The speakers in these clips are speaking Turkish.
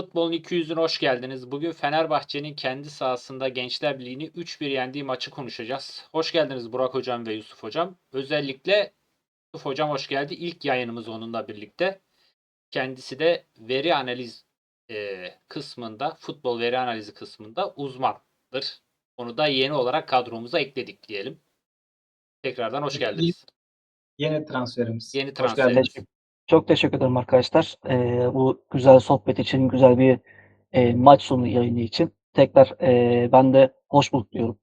Futbolun 200'üne hoş geldiniz. Bugün Fenerbahçe'nin kendi sahasında Gençler Birliği'ni 3-1 yendiği maçı konuşacağız. Hoş geldiniz Burak Hocam ve Yusuf Hocam. Özellikle Yusuf Hocam hoş geldi. İlk yayınımız onunla birlikte. Kendisi de veri analiz e, kısmında, futbol veri analizi kısmında uzmandır. Onu da yeni olarak kadromuza ekledik diyelim. Tekrardan hoş geldiniz. Yeni transferimiz. Yeni Hoş transferimiz. geldiniz. Çok teşekkür ederim arkadaşlar. Ee, bu güzel sohbet için, güzel bir e, maç sonu yayını için. Tekrar e, ben de hoş bulduk diyorum.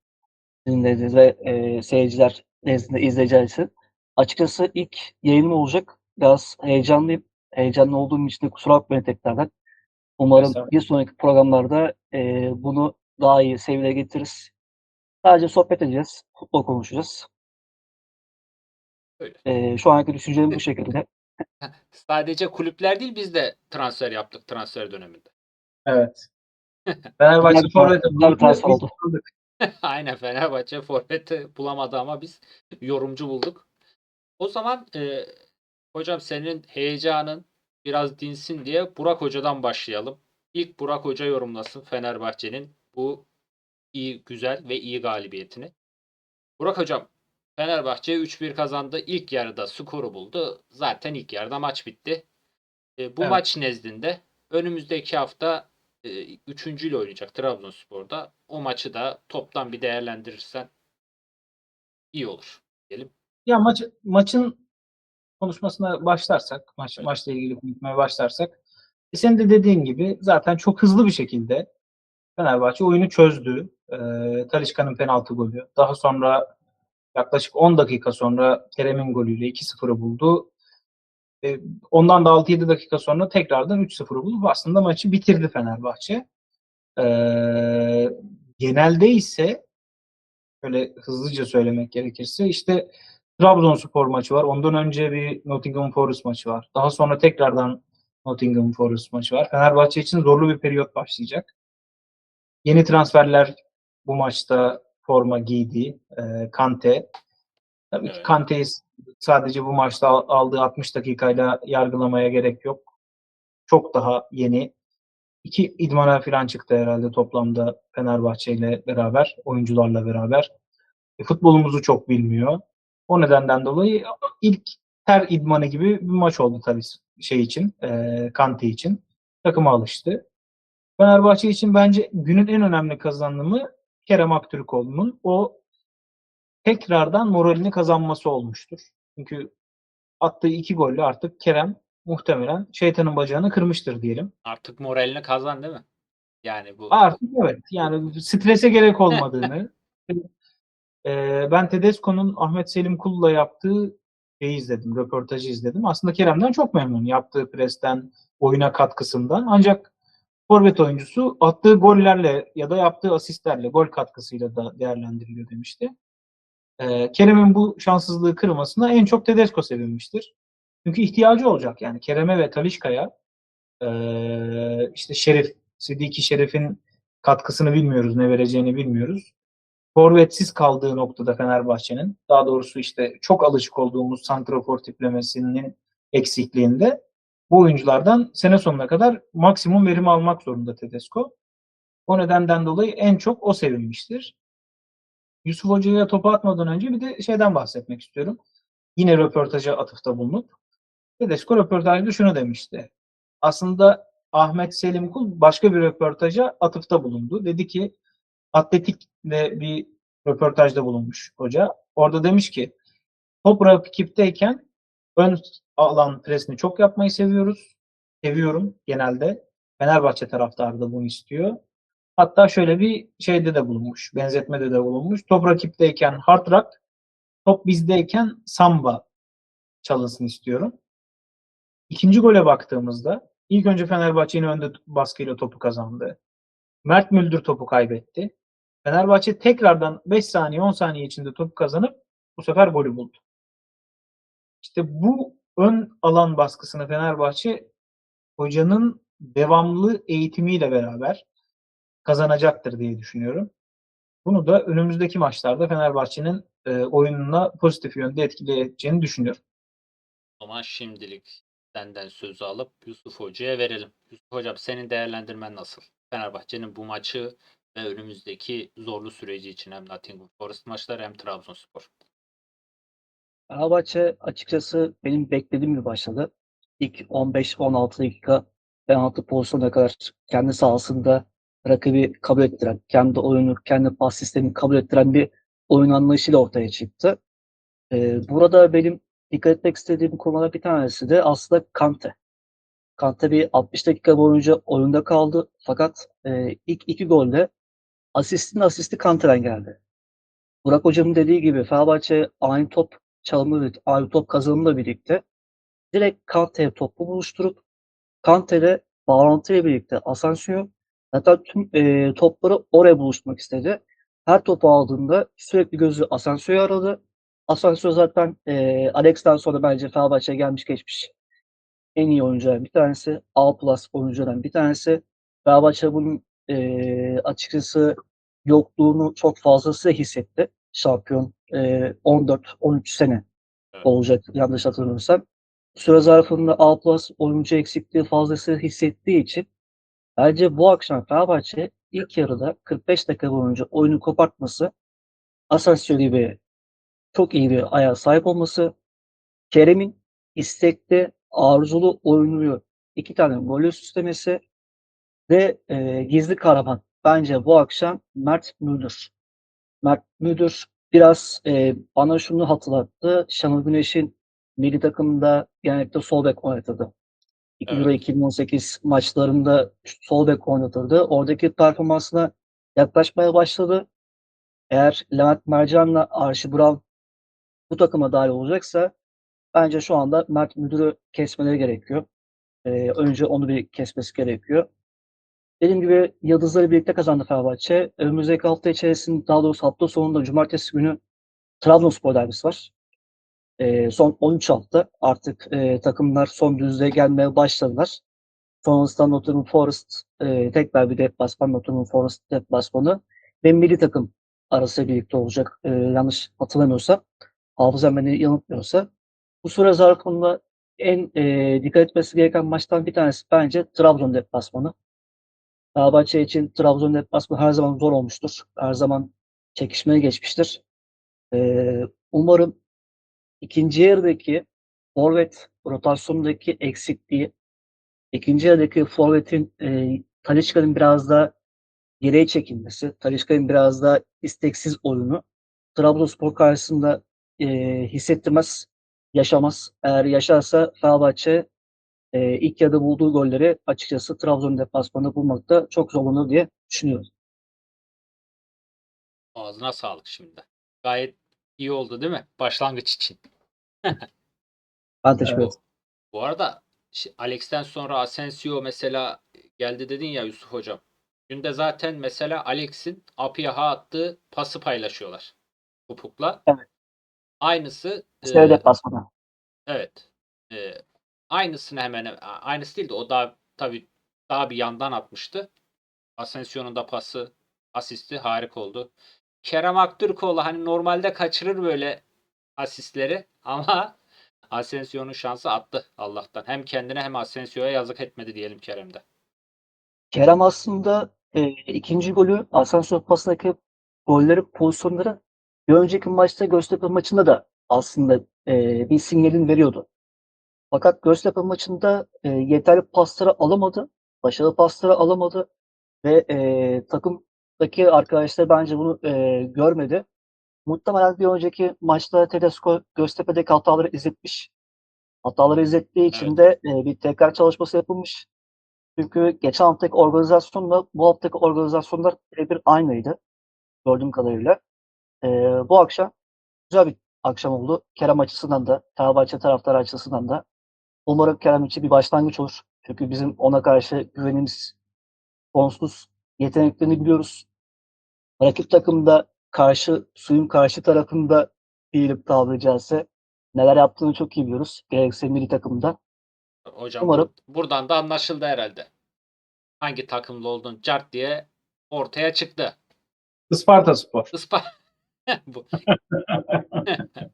Sizin nezdinizde e, seyirciler nezdinde izleyiciler için. Açıkçası ilk yayınım olacak. Biraz heyecanlıyım. Heyecanlı olduğum için de kusura bakmayın tekrardan. Umarım bir sonraki programlarda e, bunu daha iyi seviyeye getiririz. Sadece sohbet edeceğiz. Futbol konuşacağız. Öyle. E, şu anki düşüncelerim bu şekilde. Sadece kulüpler değil biz de transfer yaptık transfer döneminde. Evet. Fenerbahçe forveti aldık. Aynen Fenerbahçe forveti bulamadı ama biz yorumcu bulduk. O zaman e, hocam senin heyecanın biraz dinsin diye Burak Hoca'dan başlayalım. İlk Burak Hoca yorumlasın Fenerbahçe'nin bu iyi, güzel ve iyi galibiyetini. Burak Hocam Fenerbahçe 3-1 kazandı. İlk yarıda skoru buldu. Zaten ilk yarıda maç bitti. E, bu Evet. maç nezdinde önümüzdeki hafta e, üçüncüyle oynayacak Trabzonspor'da. O maçı da toptan bir değerlendirirsen iyi olur diyelim. Ya maç maçın konuşmasına başlarsak, maç maçla ilgili konuşmaya başlarsak, e senin de dediğin gibi zaten çok hızlı bir şekilde Fenerbahçe oyunu çözdü. Ee, Talisca'nın penaltı golü. Daha sonra yaklaşık 10 dakika sonra Kerem'in golüyle 2-0'ı buldu. Ee, ondan da 6-7 dakika sonra tekrardan 3-0'ı bulup aslında maçı bitirdi Fenerbahçe. Ee, genelde ise böyle hızlıca söylemek gerekirse işte Trabzonspor maçı var. Ondan önce bir Nottingham Forest maçı var. Daha sonra tekrardan Nottingham Forest maçı var. Fenerbahçe için zorlu bir periyot başlayacak. Yeni transferler bu maçta forma giydi. Ee, Kante. Tabii ki Evet. Kante'yi sadece bu maçta al- aldığı 60 dakikayla yargılamaya gerek yok. Çok daha yeni. İki idmana falan çıktı herhalde toplamda Fenerbahçe ile beraber, oyuncularla beraber. E, futbolumuzu çok bilmiyor. O nedenden dolayı ilk ter idmanı gibi bir maç oldu tabii şey için, e, Kante için. Takıma alıştı. Fenerbahçe için bence günün en önemli kazanımı Kerem Aktürkoğlu'nun o tekrardan moralini kazanması olmuştur. Çünkü attığı iki golle artık Kerem muhtemelen şeytanın bacağını kırmıştır diyelim. Artık moralini kazan değil mi? Yani bu Artık evet. Yani strese gerek olmadığını. Eee, ben Tedesco'nun Ahmet Selim Kul'la yaptığı şeyi izledim, röportajı izledim. Aslında Kerem'den çok memnun. Yaptığı presten, oyuna katkısından. Ancak forvet oyuncusu attığı gollerle ya da yaptığı asistlerle, gol katkısıyla da değerlendiriliyor demişti. Eee, Kerem'in bu şanssızlığı kırmasına en çok Tedesco sevinmiştir. Çünkü ihtiyacı olacak yani Kerem'e ve Talisca'ya eee, işte Şerif, Sidiki Şerif'in katkısını bilmiyoruz, ne vereceğini bilmiyoruz. Forvetsiz kaldığı noktada Fenerbahçe'nin, daha doğrusu işte çok alışık olduğumuz santrafor tiplemesinin eksikliğinde bu oyunculardan sene sonuna kadar maksimum verim almak zorunda Tedesco. O nedenden dolayı en çok o sevinmiştir. Yusuf Hoca'ya topu atmadan önce bir de şeyden bahsetmek istiyorum. Yine röportaja atıfta bulunup Tedesco röportajda şunu demişti. Aslında Ahmet Selim Kul başka bir röportaja atıfta bulundu. Dedi ki Atletik'le bir röportajda bulunmuş hoca. Orada demiş ki top rakipteyken ön alan presini çok yapmayı seviyoruz. Seviyorum genelde. Fenerbahçe taraftarı da bunu istiyor. Hatta şöyle bir şeyde de bulunmuş. Benzetmede de bulunmuş. Top rakipteyken hard rock, top bizdeyken samba çalınsın istiyorum. İkinci gole baktığımızda ilk önce Fenerbahçe'nin önde baskıyla topu kazandı. Mert Müldür topu kaybetti. Fenerbahçe tekrardan 5 saniye 10 saniye içinde topu kazanıp bu sefer golü buldu. İşte bu ön alan baskısını Fenerbahçe hocanın devamlı eğitimiyle beraber kazanacaktır diye düşünüyorum. Bunu da önümüzdeki maçlarda Fenerbahçe'nin e, oyununa pozitif yönde etkileyeceğini düşünüyorum. ama şimdilik senden sözü alıp Yusuf Hoca'ya verelim. Yusuf Hocam senin değerlendirmen nasıl? Fenerbahçe'nin bu maçı ve önümüzdeki zorlu süreci için hem Nottingham Forest maçları hem Trabzonspor. Fenerbahçe açıkçası benim beklediğim gibi başladı. İlk 15-16 dakika penaltı pozisyonuna kadar kendi sahasında rakibi kabul ettiren, kendi oyunu, kendi pas sistemini kabul ettiren bir oyun anlayışıyla ortaya çıktı. Ee, burada benim dikkat etmek istediğim konular bir tanesi de aslında Kante. Kante bir 60 dakika boyunca oyunda kaldı fakat e, ilk iki golde asistin asisti Kante'den geldi. Burak Hocam'ın dediği gibi Fenerbahçe aynı top çalımı ve aynı top kazanımla birlikte direkt Kante'ye topu buluşturup Kante'de bağlantıyla birlikte Asensio zaten tüm e, topları oraya buluşturmak istedi. Her topu aldığında sürekli gözü Asensio'yu aradı. Asensio zaten e, Alex'ten sonra bence Fenerbahçe'ye gelmiş geçmiş en iyi oyunculardan bir tanesi. A plus oyunculardan bir tanesi. Fenerbahçe bunun e, açıkçası yokluğunu çok fazlasıyla hissetti. Şampiyon e, 14-13 sene Evet. olacak yanlış hatırlamıyorsam. Süre zarfında A plus oyuncu eksikliği fazlasıyla hissettiği için bence bu akşam Fenerbahçe ilk yarıda 45 dakika boyunca oyunu kopartması Asensio gibi çok iyi bir ayağa sahip olması Kerem'in istekli, arzulu oyunu iki tane gol süslemesi ve e, gizli kahraman bence bu akşam Mert Müldür. Mert Müldür biraz e, bana şunu hatırlattı. Şenol Güneş'in milli takımda genellikle sol bek oynatırdı. Evet. Euro 2018 maçlarında sol bek oynatırdı. Oradaki performansına yaklaşmaya başladı. Eğer Levent Mercan'la Arşi Buran bu takıma dahil olacaksa bence şu anda Mert Müdür'ü kesmeleri gerekiyor. Ee, önce onu bir kesmesi gerekiyor. Dediğim gibi Yıldızları birlikte kazandı Fenerbahçe. Önümüzdeki hafta içerisinde daha doğrusu hafta sonunda cumartesi günü Trabzonspor derbisi var. Ee, son 13 hafta artık e, takımlar son düzlüğe gelmeye başladılar. Sonrasında Nottingham Forest e, tekrar bir deplasman Nottingham Forest deplasmanı ve milli takım arası birlikte olacak. E, yanlış hatırlamıyorsam hafızam beni yanıltmıyorsa. Bu süre zarfında en e, dikkat etmesi gereken maçtan bir tanesi bence Trabzon deplasmanı. Fenerbahçe için Trabzon deplasmanı her zaman zor olmuştur. Her zaman çekişmeye geçmiştir. E, umarım ikinci yarıdaki forvet rotasyondaki eksikliği, ikinci yarıdaki forvetin e, Talisca'nın biraz da geriye çekilmesi, Talisca'nın biraz da isteksiz oyunu Trabzonspor karşısında e, hissettirmez, yaşamaz. Eğer yaşarsa Fenerbahçe e, ilk yarıda bulduğu golleri açıkçası Trabzon deplasmanında bulmakta çok zorlanır diye düşünüyorum. Ağzına sağlık şimdi. Gayet iyi oldu değil mi? Başlangıç için. Ben teşekkür ederim. Bu arada Alex'ten sonra Asensio mesela geldi dedin ya Yusuf Hocam. Günde zaten mesela Alex'in Apiyah'a attığı pası paylaşıyorlar. Topukla. Evet. Aynısı Seve e, deplasmanı. Evet. Ee, aynısını hemen a- aynısı değil de o daha tabii daha bir yandan atmıştı. Asensio'nun da pası, asisti harika oldu. Kerem Aktürkoğlu hani normalde kaçırır böyle asistleri ama Asensio'nun şansı attı Allah'tan. Hem kendine hem Asensio'ya yazık etmedi diyelim Kerem'de. Kerem aslında e, ikinci golü Asansör pasındaki golleri, pozisyonları bir önceki maçta Göztepe maçında da aslında e, bir sinyalini veriyordu. Fakat Göztepe maçında e, yeterli pasları alamadı. Başarılı pasları alamadı. Ve e, takımdaki arkadaşlar bence bunu e, görmedi. Muhtemelen bir önceki maçta Tedesco Göztepe'deki hataları izletmiş. Hataları izlettiği için de e, bir tekrar çalışması yapılmış. Çünkü geçen haftaki organizasyonla bu haftaki organizasyonlar birebir aynıydı. Gördüğüm kadarıyla. Ee, bu akşam güzel bir akşam oldu. Kerem açısından da, Fenerbahçe taraftarı açısından da. Umarım Kerem için bir başlangıç olur. Çünkü bizim ona karşı güvenimiz sonsuz. Yeteneklerini biliyoruz. Rakip takımda karşı, suyun karşı tarafında değilip tabiri caizse neler yaptığını çok iyi biliyoruz. Gerekse milli takımda. Hocam Umarım. bur- buradan da anlaşıldı herhalde. Hangi takımlı oldun cart diye ortaya çıktı. Isparta Spor. Ispa bu.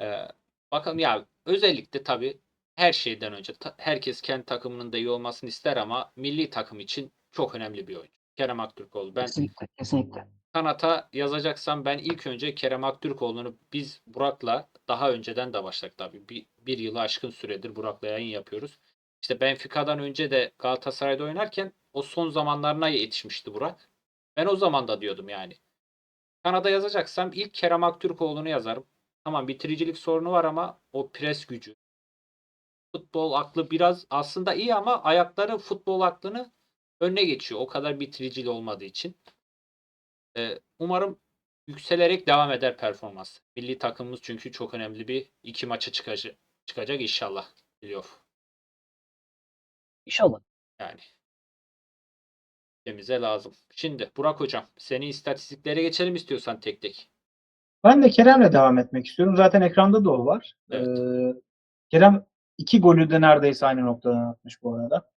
Ee, bakalım ya özellikle tabii her şeyden önce herkes kendi takımının da iyi olmasını ister ama milli takım için çok önemli bir oyuncu. Kerem Aktürkoğlu. Ben Kesinlikle, kesinlikle. kanata yazacaksam ben ilk önce Kerem Aktürkoğlu'nu biz Burak'la daha önceden de başladık tabii. Bir, bir yılı aşkın süredir Burak'la yayın yapıyoruz. İşte Benfica'dan önce de Galatasaray'da oynarken o son zamanlarına yetişmişti Burak. Ben o zaman da diyordum yani. Kanada yazacaksam ilk Kerem Aktürkoğlu'nu yazarım. Tamam bitiricilik sorunu var ama o pres gücü. Futbol aklı biraz aslında iyi ama ayakları futbol aklını önüne geçiyor. O kadar bitiricili olmadığı için. Ee, umarım yükselerek devam eder performans. Milli takımımız çünkü çok önemli bir iki maça çıkacak, çıkacak inşallah. Playoff İnşallah. yani. Ülkemize lazım. Şimdi Burak Hocam senin istatistiklere geçelim istiyorsan tek tek. Ben de Kerem'le devam etmek istiyorum. Zaten ekranda da o var. Evet. Ee, Kerem iki golü de neredeyse aynı noktadan atmış bu arada.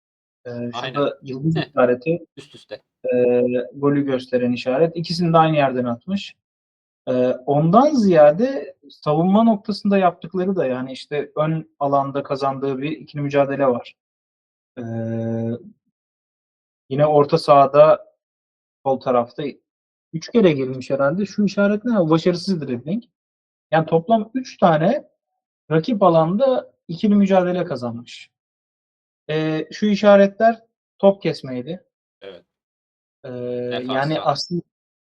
Ee, şurada yıldız işareti, Üst üste. e, golü gösteren işaret. İkisini de aynı yerden atmış. Ee, ondan ziyade savunma noktasında yaptıkları da yani işte ön alanda kazandığı bir ikili mücadele var. Ee, yine orta sahada sol tarafta üç kere girmiş herhalde. Şu işaret ne? Başarısız dribbling. Yani toplam 3 tane rakip alanda ikili mücadele kazanmış. Ee, şu işaretler top kesmeydi. Evet. Defansta. yani aslında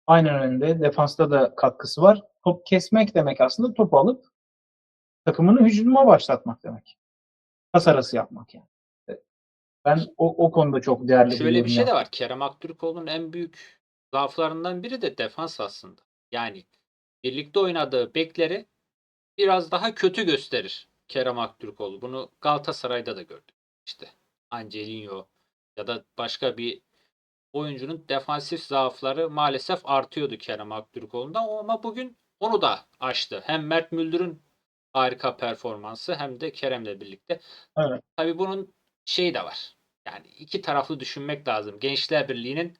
aynen önünde defansta da katkısı var. Top kesmek demek aslında topu alıp takımını hücuma başlatmak demek. Pas arası yapmak yani. Ben o, o konuda çok değerli Şöyle bir şey de var. Kerem Aktürkoğlu'nun en büyük zaaflarından biri de defans aslında. Yani birlikte oynadığı bekleri biraz daha kötü gösterir Kerem Aktürkoğlu. Bunu Galatasaray'da da gördük. İşte Angelino ya da başka bir oyuncunun defansif zaafları maalesef artıyordu Kerem Aktürkoğlu'nda ama bugün onu da aştı. Hem Mert Müldür'ün harika performansı hem de Kerem'le birlikte. Evet. Tabii bunun şeyi de var. Yani iki taraflı düşünmek lazım. Gençler Birliği'nin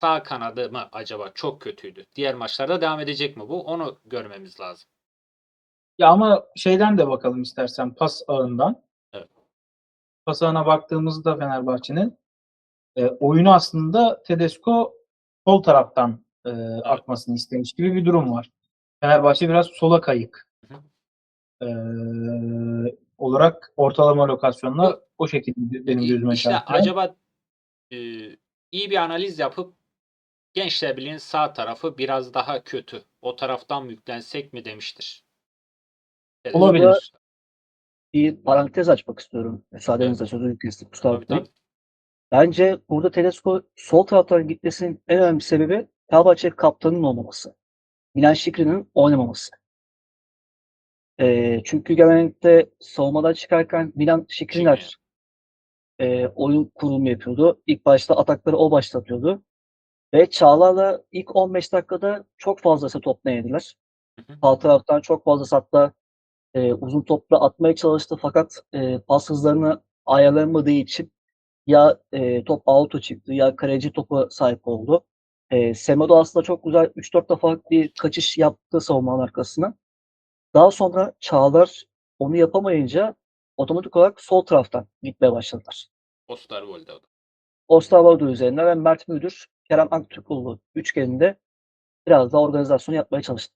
sağ kanadı mı acaba çok kötüydü? Diğer maçlarda devam edecek mi bu? Onu görmemiz lazım. Ya ama şeyden de bakalım istersen pas ağından. Evet. Pas ağına baktığımızda Fenerbahçe'nin e, oyunu aslında Tedesco sol taraftan e, akmasını istemiş gibi bir durum var. Fenerbahçe biraz sola kayık Hı hı. e, olarak ortalama lokasyonla Yok. o şekilde benim gözüme işte çarptı. acaba e, iyi bir analiz yapıp Gençler Birliği'nin sağ tarafı biraz daha kötü. O taraftan mı yüklensek mi demiştir. Tedesco. Olabilir. Bir parantez açmak istiyorum. Müsaadenizle sözünü. Kusura Tabii, bakmayın. tabii. Bence burada Tedesco sol taraftan gitmesinin en önemli sebebi Fenerbahçe kaptanının olmaması. Milan Şikri'nin oynamaması. Ee, çünkü genellikle savunmadan çıkarken Milan Şikriler e, oyun kurumu yapıyordu. İlk başta atakları o başlatıyordu. Ve Çağlar'la ilk 15 dakikada çok fazla set top denediler. Hı hı. Sağ taraftan çok fazla hatta e, uzun topla atmaya çalıştı fakat e, pas hızlarını ayarlamadığı için ya e, top auto çıktı ya kaleci topa sahip oldu. E, Semedo aslında çok güzel 3-4 defa bir kaçış yaptı savunmanın arkasına. Daha sonra Çağlar onu yapamayınca otomatik olarak sol taraftan gitmeye başladılar. Osterwolde o da. Osterwolde üzerinden ve Mert Müdür, Kerem Aktürkoğlu üçgeninde biraz daha organizasyon yapmaya çalıştı.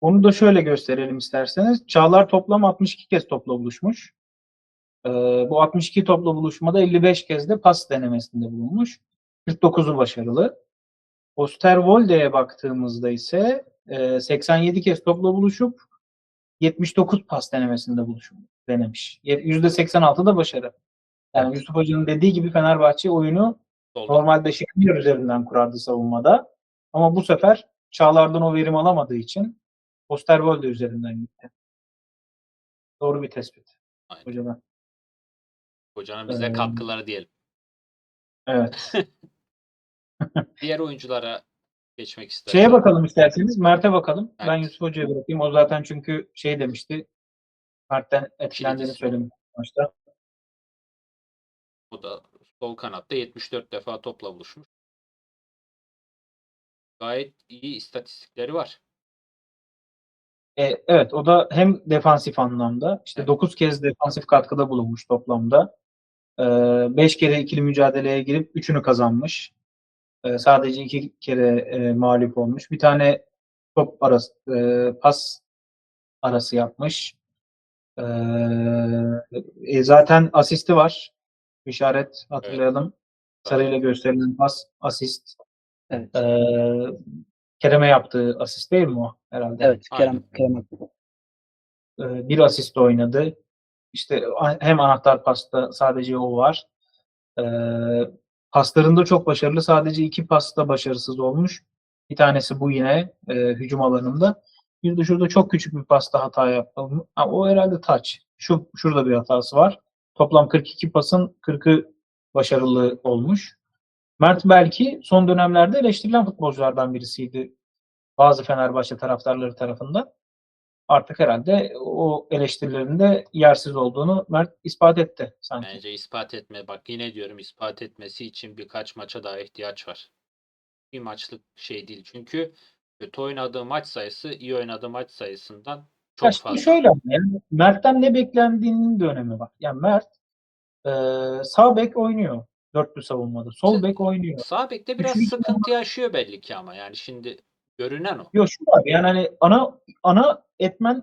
Onu da şöyle gösterelim isterseniz. Çağlar toplam 62 kez topla buluşmuş. Ee, bu 62 topla buluşmada 55 kez de pas denemesinde bulunmuş. 49'u başarılı. Osterwolde'ye baktığımızda ise e, 87 kez topla buluşup 79 pas denemesinde buluşmuş, denemiş. %86 da başarı. Yani Yusuf Hoca'nın dediği gibi Fenerbahçe oyunu Solda. normalde Şikriyer üzerinden kurardı savunmada. Ama bu sefer Çağlar'dan o verim alamadığı için Osterwolde üzerinden gitti. Doğru bir tespit Aynen. hocadan. Hocanın bize Ee, katkıları diyelim. Evet. Diğer oyunculara geçmek isterim. Şeye bakalım isterseniz. Mert'e bakalım. Ben Evet. Yusuf Hoca'ya bırakayım. O zaten çünkü şey demişti. Mert'ten etkilendiğini Kilidi. söylemiş başta. O da sol kanatta 74 defa topla buluşmuş. Gayet iyi istatistikleri var. E, evet o da hem defansif anlamda işte Evet. 9 kez defansif katkıda bulunmuş toplamda. 5 kere ikili mücadeleye girip 3'ünü kazanmış. E, sadece 2 kere e, mağlup olmuş. Bir tane top arası e, pas arası yapmış. E, e, zaten asisti var. İşaret hatırlayalım. Sarıyla gösterilen pas asist. Evet. E, Kerem'e yaptığı asist değil mi o herhalde? Evet. Kerem, Kerem Aktürkoğlu. e, bir asist oynadı. İşte hem anahtar pasta sadece o var. E, paslarında çok başarılı. Sadece iki pasta başarısız olmuş. Bir tanesi bu yine e, hücum alanında. Bir de şurada çok küçük bir pasta hata yaptı. Ha, o herhalde touch. Şu şurada bir hatası var. Toplam 42 pasın 40'ı başarılı olmuş. Mert belki son dönemlerde eleştirilen futbolculardan birisiydi. Bazı Fenerbahçe taraftarları tarafından artık herhalde o eleştirilerinde yersiz olduğunu Mert ispat etti sanki. Bence ispat etme. Bak yine diyorum ispat etmesi için birkaç maça daha ihtiyaç var. Bir maçlık şey değil. Çünkü kötü oynadığı maç sayısı iyi oynadığı maç sayısından çok şimdi fazla. şöyle ama yani Mert'ten ne beklendiğinin de önemi var. Yani Mert e, sağ bek oynuyor. Dörtlü savunmada. Sol bek oynuyor. Sağ bekte biraz Üçüncü sıkıntı yaşıyor belli ki ama yani şimdi görünen o. Yok şu var yani hani ana ana etmen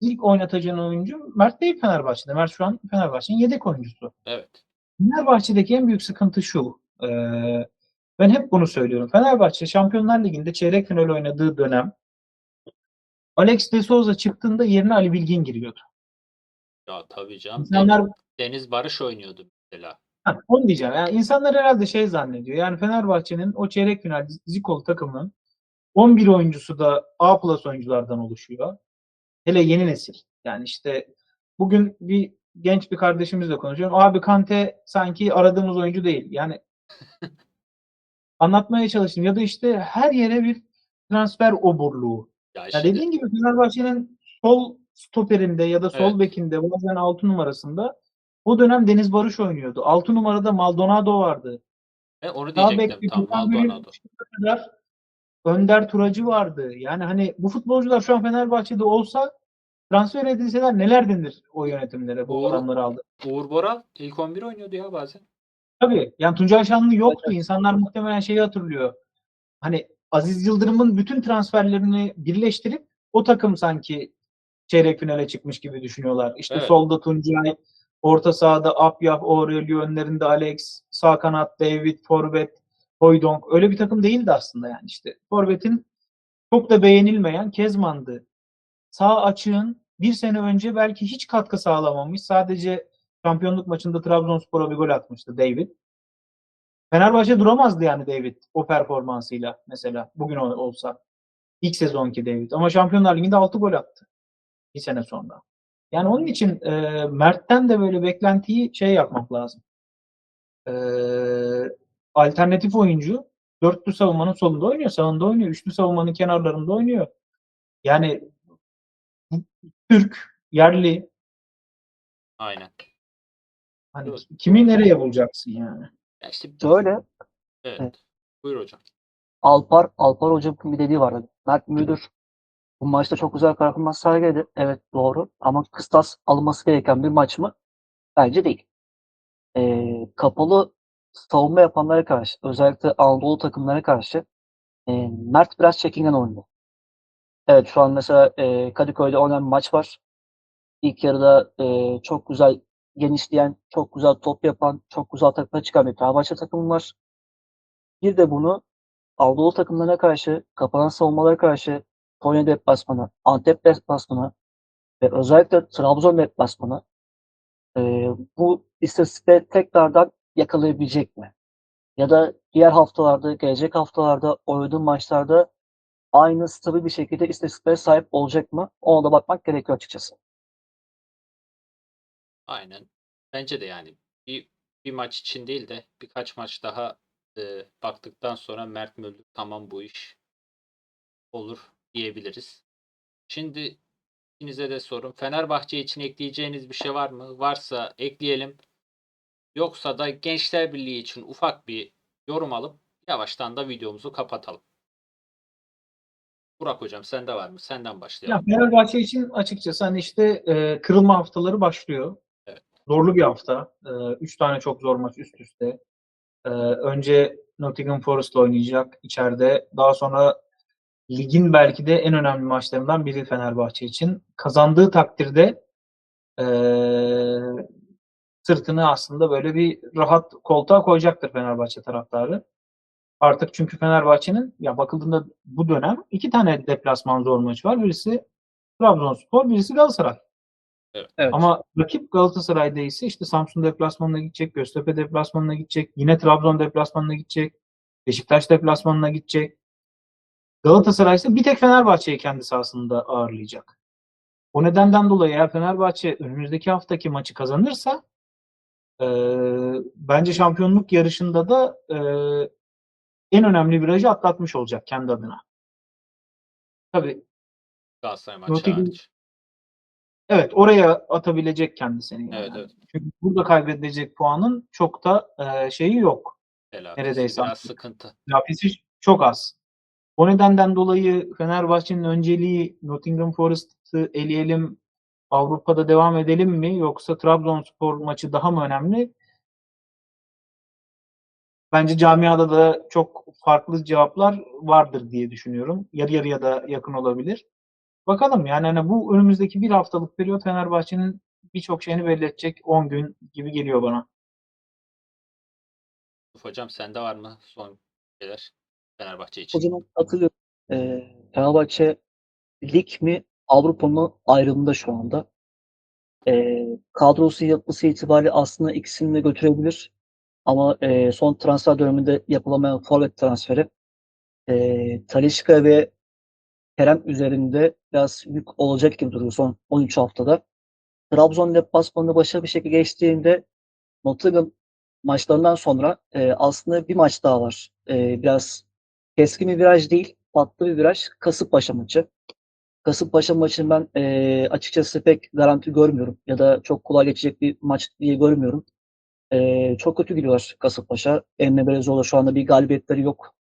ilk oynatacağın oyuncu Mert değil Fenerbahçe'de. Mert şu an Fenerbahçe'nin yedek oyuncusu. Evet. Fenerbahçe'deki en büyük sıkıntı şu. e, ben hep bunu söylüyorum. Fenerbahçe Şampiyonlar Ligi'nde çeyrek final oynadığı dönem Alex de Souza çıktığında yerine Ali Bilgin giriyordu. Ya tabii canım. İnsanlar Deniz Barış oynuyordu mesela. Ha, onu diyeceğim. Yani insanlar herhalde şey zannediyor. Yani Fenerbahçe'nin o çeyrek final Zikol takımının 11 oyuncusu da A plus oyunculardan oluşuyor. Hele yeni nesil. Yani işte bugün bir genç bir kardeşimizle konuşuyorum. Abi Kante sanki aradığımız oyuncu değil. Yani anlatmaya çalıştım. Ya da işte her yere bir transfer oburluğu. Ya Ya şimdi dediğin gibi Fenerbahçe'nin sol stoperinde ya da sol Evet. bekinde bazen 6 numarasında o dönem Deniz Barış oynuyordu. 6 numarada Maldonado vardı. e, onu Sağ diyecektim tam Maldonado. kadar Önder Turacı vardı. Yani hani bu futbolcular şu an Fenerbahçe'de olsa transfer edilseler neler denir o yönetimlere bu Doğru. adamları aldı. Uğur Boral ilk 11 oynuyordu ya bazen. Tabii. Yani Tuncay Şanlı yoktu. İnsanlar muhtemelen şeyi hatırlıyor. Hani Aziz Yıldırım'ın bütün transferlerini birleştirip o takım sanki çeyrek finale çıkmış gibi düşünüyorlar. İşte Evet. solda Tuncay, orta sahada Apyaf, Aurelio, önlerinde Alex, sağ kanat David, Forvet, Hoydonk. Öyle bir takım değildi aslında yani işte. Forvet'in çok da beğenilmeyen Kezman'dı. Sağ açığın bir sene önce belki hiç katkı sağlamamış. Sadece şampiyonluk maçında Trabzonspor'a bir gol atmıştı David. Fenerbahçe duramazdı yani David o performansıyla mesela bugün olsa. İlk sezonki David. Ama Şampiyonlar Ligi'nde 6 gol attı. Bir sene sonra. Yani onun için e, Mert'ten de böyle beklentiyi şey yapmak lazım. E, alternatif oyuncu dörtlü savunmanın solunda oynuyor, sağında oynuyor, üçlü savunmanın kenarlarında oynuyor. Yani Türk, yerli Aynen. hani kimi nereye bulacaksın yani? Ya işte Şöyle evet. Evet. Buyur hocam. Alpar, Alpar Hoca'nın bir dediği vardı. Mert Müdür bu maçta çok güzel performans sergiledi. Evet doğru. Ama kıstas alınması gereken bir maç mı? Bence değil. Ee, kapalı savunma yapanlara karşı, özellikle Anadolu takımlara karşı e, Mert biraz çekingen oynuyor. Evet şu an mesela e, Kadıköy'de oynanan bir maç var. İlk yarıda e, çok güzel genişleyen, çok güzel top yapan, çok güzel ataklara çıkan bir Fenerbahçe takımı var. Bir de bunu Anadolu takımlarına karşı, kapanan savunmalara karşı Konya deplasmanı, Antep deplasmanı ve özellikle Trabzon deplasmanı e, bu istatistikte tekrardan yakalayabilecek mi? Ya da diğer haftalarda, gelecek haftalarda oynadığı maçlarda aynı stabil bir şekilde istatistiklere sahip olacak mı? Ona da bakmak gerekiyor açıkçası. Aynen. Bence de yani bir, bir maç için değil de birkaç maç daha e, baktıktan sonra Mert Müldür tamam bu iş olur diyebiliriz. Şimdi ikinize de sorun. Fenerbahçe için ekleyeceğiniz bir şey var mı? Varsa ekleyelim. Yoksa da Gençler Birliği için ufak bir yorum alıp yavaştan da videomuzu kapatalım. Burak hocam sende var mı? Senden Ya başlayalım. Fenerbahçe için açıkçası hani işte e, kırılma haftaları başlıyor. Zorlu bir hafta. E, üç tane çok zor maç üst üste. E, önce Nottingham Forest'la oynayacak içeride. Daha sonra ligin belki de en önemli maçlarından biri Fenerbahçe için. Kazandığı takdirde e, sırtını aslında böyle bir rahat koltuğa koyacaktır Fenerbahçe taraftarı. Artık çünkü Fenerbahçe'nin ya bakıldığında bu dönem iki tane deplasman zor maçı var. Birisi Trabzonspor, birisi Galatasaray. Evet. Ama rakip Galatasaray'da ise işte Samsun deplasmanına gidecek, Göztepe deplasmanına gidecek, yine Trabzon deplasmanına gidecek, Beşiktaş deplasmanına gidecek. Galatasaray ise bir tek Fenerbahçe'yi kendi sahasında ağırlayacak. O nedenden dolayı eğer Fenerbahçe önümüzdeki haftaki maçı kazanırsa e, bence şampiyonluk yarışında da e, en önemli virajı atlatmış olacak kendi adına. Tabii Galatasaray maçı hariç. Evet oraya atabilecek kendisini. Yani. Evet evet. Çünkü burada kaybedilecek puanın çok da e, şeyi yok. Telafisi Neredeyse biraz artık. sıkıntı. Telafisi çok az. O nedenden dolayı Fenerbahçe'nin önceliği Nottingham Forest'ı eleyelim, Avrupa'da devam edelim mi yoksa Trabzonspor maçı daha mı önemli? Bence camiada da çok farklı cevaplar vardır diye düşünüyorum. Yarı yarıya da yakın olabilir. Bakalım yani hani bu önümüzdeki bir haftalık periyot Fenerbahçe'nin birçok şeyini belli edecek 10 gün gibi geliyor bana. Hocam sende var mı son şeyler Fenerbahçe için? O zaman hatırlıyorum. E, Fenerbahçe lig mi Avrupa mı ayrımında şu anda. E, kadrosu yapısı itibariyle aslında ikisini de götürebilir. Ama e, son transfer döneminde yapılamayan forvet transferi e, Talisca ve Kerem üzerinde biraz yük olacak gibi duruyor son 13 haftada. Trabzon deplasmanında başarılı bir şekilde geçtiğinde Nottingham maçlarından sonra e, aslında bir maç daha var. E, biraz keskin bir viraj değil, tatlı bir viraj. Kasımpaşa maçı. Kasımpaşa maçını ben e, açıkçası pek garanti görmüyorum. Ya da çok kolay geçecek bir maç diye görmüyorum. E, çok kötü gidiyorlar Kasımpaşa. Emre Belezoğlu şu anda bir galibiyetleri yok.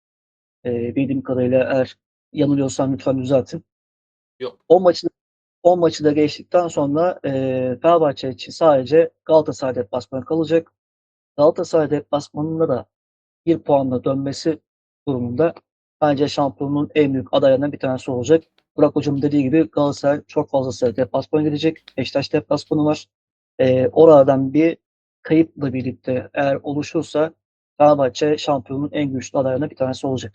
E, bildiğim kadarıyla eğer yanılıyorsam lütfen düzeltin. Yok. O maçı o maçı da geçtikten sonra e, Fenerbahçe için sadece Galatasaray deplasmanı kalacak. Galatasaray deplasmanında da bir puanla dönmesi durumunda bence şampiyonluğun en büyük adaylarından bir tanesi olacak. Burak Hocam dediği gibi Galatasaray çok fazla sayıda deplasmana gidecek. Beşiktaş deplasmanı var. E, oradan bir kayıpla birlikte eğer oluşursa Fenerbahçe şampiyonluğun en güçlü adaylarından bir tanesi olacak.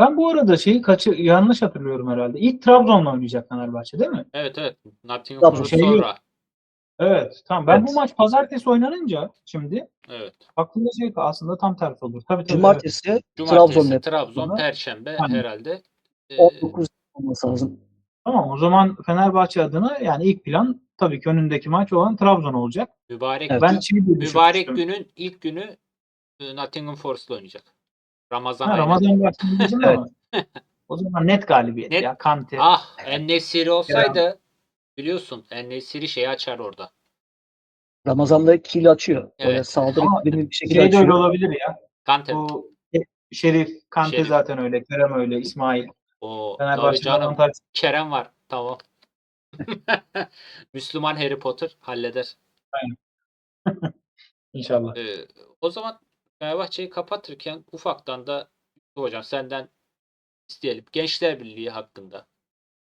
Ben bu arada şeyi kaçı yanlış hatırlıyorum herhalde. İlk Trabzon'la oynayacak Fenerbahçe değil mi? Evet evet. Nottingham Trabzon şeyi yok. sonra. Evet. Tamam. Ben Evet. bu maç pazartesi oynanınca şimdi Evet. aklımda şey aslında tam tersi olur. Tabii tabii. evet. Cumartesi, Cumartesi, Trabzon Trabzon, deplasmanı Perşembe Aynen. herhalde. Ee, 19 olması lazım. Tamam o zaman Fenerbahçe adına yani ilk plan tabii ki önündeki maç olan Trabzon olacak. mübarek Evet. Ben gün- şey mübarek günün ilk günü e, Nottingham Forest'la oynayacak. Ramazan Ha. Ramazan başlayacağım Evet. ama. O zaman net galibiyet Net- ya. Kante. Ah En-Nesyri olsaydı biliyorsun En-Nesyri şeyi açar orada. Ramazan'da kil açıyor. Böyle Evet. saldırı Ama gibi bir şekilde şey de öyle olabilir ya. Kante. Bu Şerif, Kante Şerif. zaten öyle. Kerem öyle. İsmail. O canım. avantaj. Kerem var. Tamam. Müslüman Harry Potter halleder. İnşallah. Ee, o zaman Fenerbahçe'yi kapatırken ufaktan da hocam senden isteyelim. Gençler Birliği hakkında.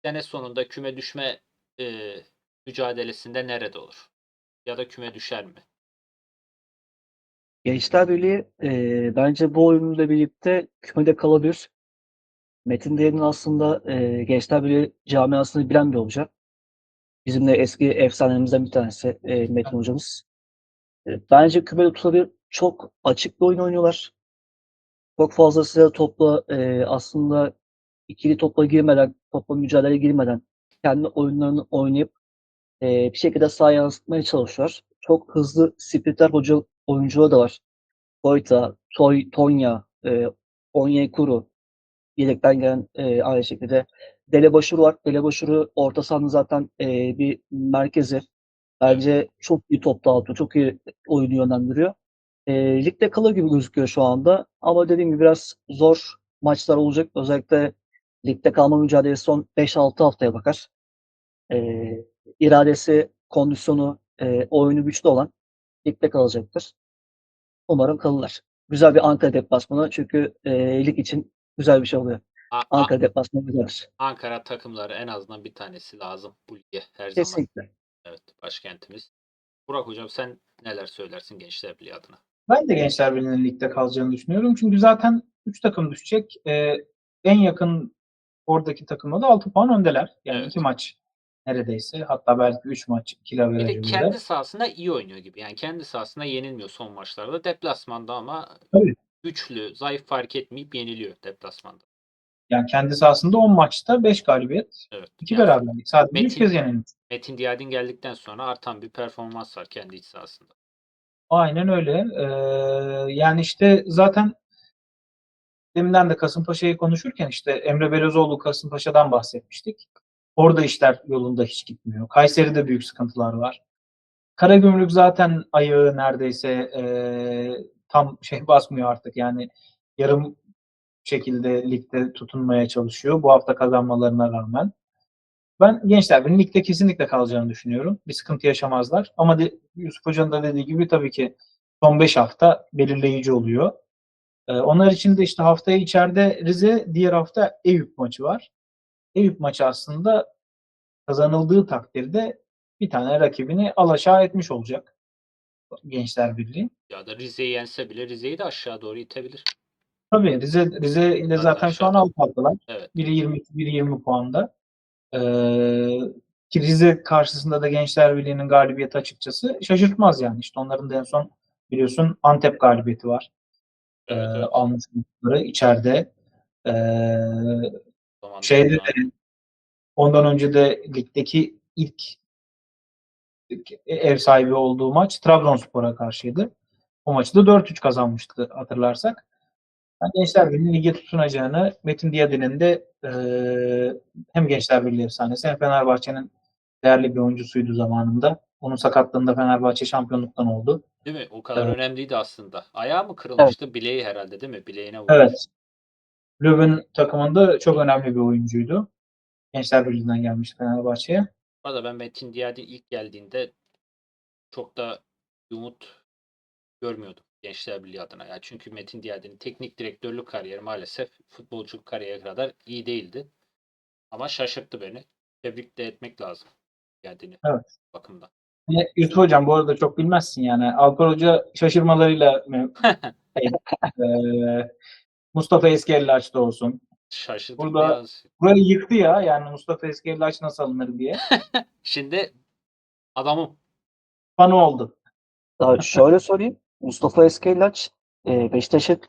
Sene sonunda küme düşme e, mücadelesinde nerede olur? Ya da küme düşer mi? Gençler Birliği e, bence bu oyunla birlikte kümede kalabilir. Metin Değer'in aslında e, Gençler Birliği camiasını bilen bir hoca. Bizim de eski efsanelerimizden bir tanesi e, Metin hocamız. E, bence kümede tutabilir. Çok açık bir oyun oynuyorlar. Çok fazla size topla e, aslında ikili topla girmeden, topla mücadeleye girmeden kendi oyunlarını oynayıp e, bir şekilde sahaya yansıtmaya çalışıyorlar. Çok hızlı sprinter hoca oyuncuları da var. Koyta, Toy, Tonya, e, Onyekuru, yedekten gelen e, aynı şekilde. Delebaşur var. Delebaşur'u orta sahanın zaten e, bir merkezi. Bence çok iyi top dağıtıyor. Çok iyi oyunu yönlendiriyor. E, ligde kalır gibi gözüküyor şu anda. Ama dediğim gibi biraz zor maçlar olacak. Özellikle ligde kalma mücadelesi son 5-6 haftaya bakar. Ee, iradesi, kondisyonu, e, oyunu güçlü olan ligde kalacaktır. Umarım kalırlar. Güzel bir Ankara deplasmanı çünkü e, lig için güzel bir şey oluyor. A- Ankara deplasmanı güzeldir. Ankara takımları en azından bir tanesi lazım bu lige her zaman. Kesinlikle. Evet başkentimiz. Burak hocam sen neler söylersin Gençler Birliği adına? Ben de Gençler Birliği'nin ligde kalacağını düşünüyorum. Çünkü zaten 3 takım düşecek. Ee, en yakın oradaki takımla da 6 puan öndeler. Yani Evet. 2 maç neredeyse. Hatta belki 3 maç ikili Bir de kendi sahasında iyi oynuyor gibi. Yani kendi sahasında yenilmiyor son maçlarda. Deplasmanda ama Tabii. güçlü, zayıf fark etmeyip yeniliyor deplasmanda. Yani kendi sahasında 10 maçta 5 galibiyet, Evet. 2 Yani beraberlik. Sadece 3 Metin- kez yenilmiş. Metin Diyadin geldikten sonra artan bir performans var kendi iç sahasında. Aynen öyle. Ee, yani işte zaten deminden de Kasımpaşa'yı konuşurken işte Emre Belözoğlu Kasımpaşa'dan bahsetmiştik. Orada işler yolunda hiç gitmiyor. Kayseri'de büyük sıkıntılar var. Karagümrük zaten ayağı neredeyse ee, tam şey basmıyor artık. Yani yarım şekilde ligde tutunmaya çalışıyor. Bu hafta kazanmalarına rağmen. Ben Gençler Birliği'nin ligde kesinlikle kalacağını düşünüyorum. Bir sıkıntı yaşamazlar. Ama de, Yusuf Hoca'nın da dediği gibi tabii ki son 5 hafta belirleyici oluyor. Ee, onlar için de işte haftaya içeride Rize, diğer hafta Eyüp maçı var. Eyüp maçı aslında kazanıldığı takdirde bir tane rakibini alaşağı etmiş olacak Gençler Birliği. Ya da Rize'yi yense bile Rize'yi de aşağı doğru itebilir. Tabii Rize, Rize ile zaten şu an alt haftalar. Evet. Biri 20, biri 20 puanda. Ki Rize karşısında da Gençler Birliği'nin galibiyeti açıkçası şaşırtmaz yani. İşte onların da en son biliyorsun Antep galibiyeti var. Evet, evet. almış oldukları içeride. Ee, şeyde de ondan önce de ligdeki ilk ev sahibi olduğu maç Trabzonspor'a karşıydı. O maçı da 4-3 kazanmıştı hatırlarsak. Gençler Birliği'nin lige tutunacağını, Metin Diyadin'in de eee, hem Gençler Birliği efsanesi hem Fenerbahçe'nin değerli bir oyuncusuydu zamanında. Onun sakatlığında Fenerbahçe şampiyonluktan oldu. Değil mi? O kadar Evet. önemliydi aslında. Ayağı mı kırılmıştı? Bileği herhalde değil mi? Bileğine vurdu. Evet. Löwen takımında çok önemli bir oyuncuydu. Gençler Birliği'nden gelmişti Fenerbahçe'ye. Bu arada ben Metin Diyadin ilk geldiğinde çok da umut görmüyordum Gençler Birliği adına. Ya çünkü Metin Diyadin'in teknik direktörlük kariyeri maalesef futbolculuk kariyeri kadar iyi değildi. Ama şaşırttı beni. Tebrik de etmek lazım Diyadin'i Evet. bakımdan. Yusuf Hocam bu arada çok bilmezsin yani. Alper Hoca şaşırmalarıyla eee, Mustafa Eskellaç da olsun. Şaşırdım Burada- biraz. Burayı yıktı ya yani Mustafa Eskellaç nasıl alınır diye. Şimdi adamım. Fanı oldu. Ya şöyle söyleyeyim. Mustafa Eskellaç e, Beşiktaş'ın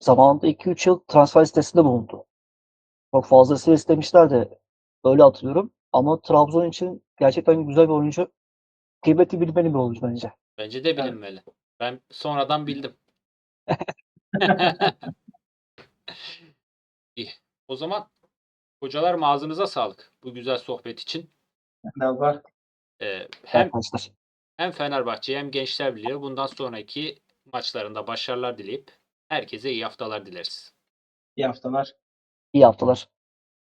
zamanında 2-3 yıl transfer listesinde bulundu. Çok fazlasıyla istemişler de öyle hatırlıyorum. Ama Trabzon için gerçekten güzel bir oyuncu. Kıymeti bilmeli bir oyuncu bence. Bence de bilinmeli. Ben sonradan bildim. İyi. O zaman hocalar ağzınıza sağlık bu güzel sohbet için. Ne var? Ee, hem Arkadaşlar. Hem Fenerbahçe hem Gençler Birliği bundan sonraki maçlarında başarılar dileyip herkese iyi haftalar dileriz. İyi haftalar. İyi haftalar.